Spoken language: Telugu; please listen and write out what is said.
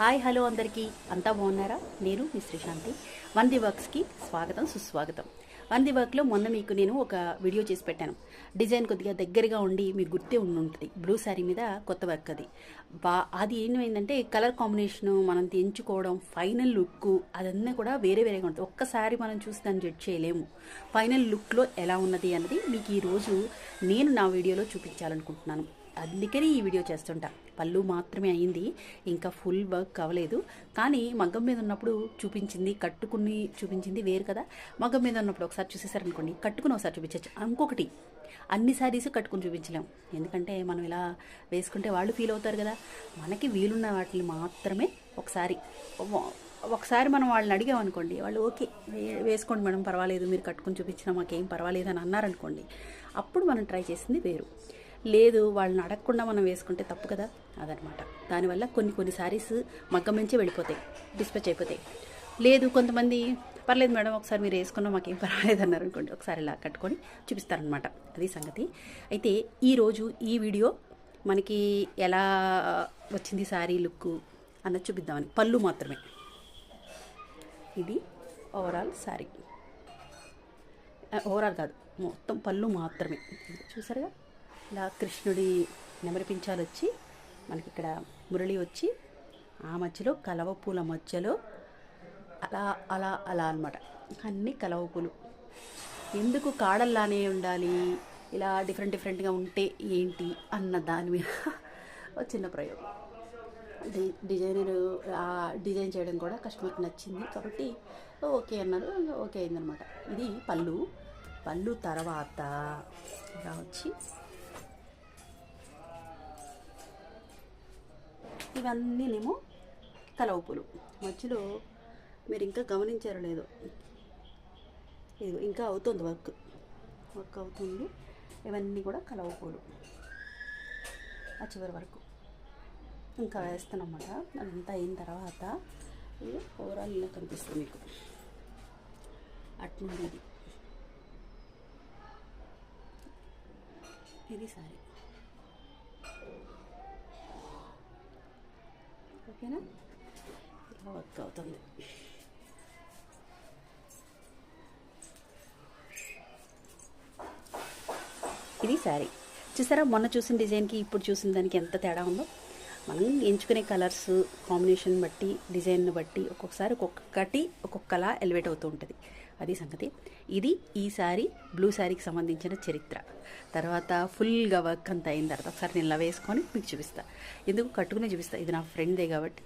హాయ్ హలో అందరికీ. అంతా బాగున్నారా? నేను మీ శ్రీశాంతి. వన్ ది వర్క్స్కి స్వాగతం సుస్వాగతం. వన్ ది వర్క్లో మొన్న మీకు నేను ఒక వీడియో చేసి పెట్టాను. డిజైన్ కొద్దిగా దగ్గరగా ఉండి మీకు గుర్తే ఉండి ఉంటుంది బ్లూ శారీ మీద కొత్త వర్క్ అది. బా అది ఏమైందంటే కలర్ కాంబినేషను మనం ఎంచుకోవడం ఫైనల్ లుక్ అదన్నీ కూడా వేరే వేరేగా ఉంటుంది. ఒక్కసారి మనం చూసి దాన్ని జడ్జ్ చేయలేము. ఫైనల్ లుక్లో ఎలా ఉన్నది అన్నది మీకు ఈరోజు నేను నా వీడియోలో చూపించాలనుకుంటున్నాను. అందుకని ఈ వీడియో చేస్తుంటా. పళ్ళు మాత్రమే అయింది ఇంకా ఫుల్ వర్క్ అవ్వలేదు కానీ మగ్గం మీద ఉన్నప్పుడు చూపించింది కట్టుకుని చూపించింది వేరు కదా. మగ్గం మీద ఉన్నప్పుడు ఒకసారి చూసేసారనుకోండి కట్టుకుని ఒకసారి చూపించచ్చు. ఇంకొకటి అన్ని శారీస్ కట్టుకుని చూపించలేం. ఎందుకంటే మనం ఇలా వేసుకుంటే వాళ్ళు ఫీల్ అవుతారు కదా. మనకి వీలున్న వాటిని మాత్రమే ఒకసారి ఒకసారి మనం వాళ్ళని అడిగామనుకోండి వాళ్ళు ఓకే వే- వేసుకోండి మేడం పర్వాలేదు మీరు కట్టుకుని చూపించినా మాకేం పర్వాలేదు అని అన్నారనుకోండి అప్పుడు మనం ట్రై చేసింది వేరు. లేదు వాళ్ళని అడగకుండా మనం వేసుకుంటే తప్పు కదా? అదనమాట దానివల్ల కొన్ని కొన్ని శారీస్ మగ్గం నుంచి వెళ్ళిపోతాయి డిస్పాచ్ అయిపోతాయి. లేదు కొంతమంది పర్లేదు మేడం ఒకసారి మీరు వేసుకున్నా మాకేం పర్వాలేదు అన్నారు అనుకోండి. ఒకసారి ఇలా కట్టుకొని చూపిస్తారనమాట అది సంగతి. అయితే ఈరోజు ఈ వీడియో మనకి ఎలా వచ్చింది శారీ లుక్ అన్నది చూపిద్దామని. పళ్ళు మాత్రమే. ఇది ఓవరాల్ శారీ ఓవరాల్ కాదు మొత్తం పళ్ళు మాత్రమే. చూసారుగా? ఇలా కృష్ణుడి నెమరిపించాలు వచ్చి మనకి ఇక్కడ మురళి వచ్చి ఆ మధ్యలో కలవ పూల మధ్యలో అలా అలా అలా అనమాట అన్నీ కలవ పూలు. ఎందుకు కాడల్లానే ఉండాలి? ఇలా డిఫరెంట్ డిఫరెంట్గా ఉంటే ఏంటి అన్న దాని మీద చిన్న ప్రయోగం. డి డిజైనర్ ఆ డిజైన్ చేయడం కూడా కస్టమర్కి నచ్చింది కాబట్టి ఓకే అన్నారు ఓకే అయిందనమాట ఇది పళ్ళు. పళ్ళు తర్వాత ఇలా వచ్చి ఇవన్నీనేమో కలవపులు మధ్యలో మీరు ఇంకా గమనించారో లేదో. ఇది ఇంకా అవుతుంది వర్క్. వర్క్ అవుతుంది. ఇవన్నీ కూడా కలవపూలు ఆ చివరి వరకు. ఇంకా వేస్తానమాట అదంతా అయిన తర్వాత ఇది ఓవరాల్ ఇలా కనిపిస్తుంది మీకు. అట్నుండి ఇది. ఇది సారీ. ఓకేనా? ఇలా వర్క్ అవుతుంది. ఇది శారీ. చూసారా మొన్న చూసిన డిజైన్కి ఇప్పుడు చూసిన దానికి ఎంత తేడా ఉందో? మనం ఎంచుకునే కలర్స్ కాంబినేషన్ బట్టి డిజైన్ను బట్టి ఒక్కొక్కసారి ఒక్కొక్కటి ఒక్కొక్కలా ఎలివేట్ అవుతూ ఉంటుంది. అది సంగతి. ఇది ఈ బ్లూ శారీకి సంబంధించిన చరిత్ర. తర్వాత ఫుల్గా వర్క్ అంతా అయిన తర్వాత ఒకసారి నేను వేసుకొని మీకు చూపిస్తా. ఎందుకు? కట్టుకునే చూపిస్తా. ఇది నా ఫ్రెండ్దే కాబట్టి.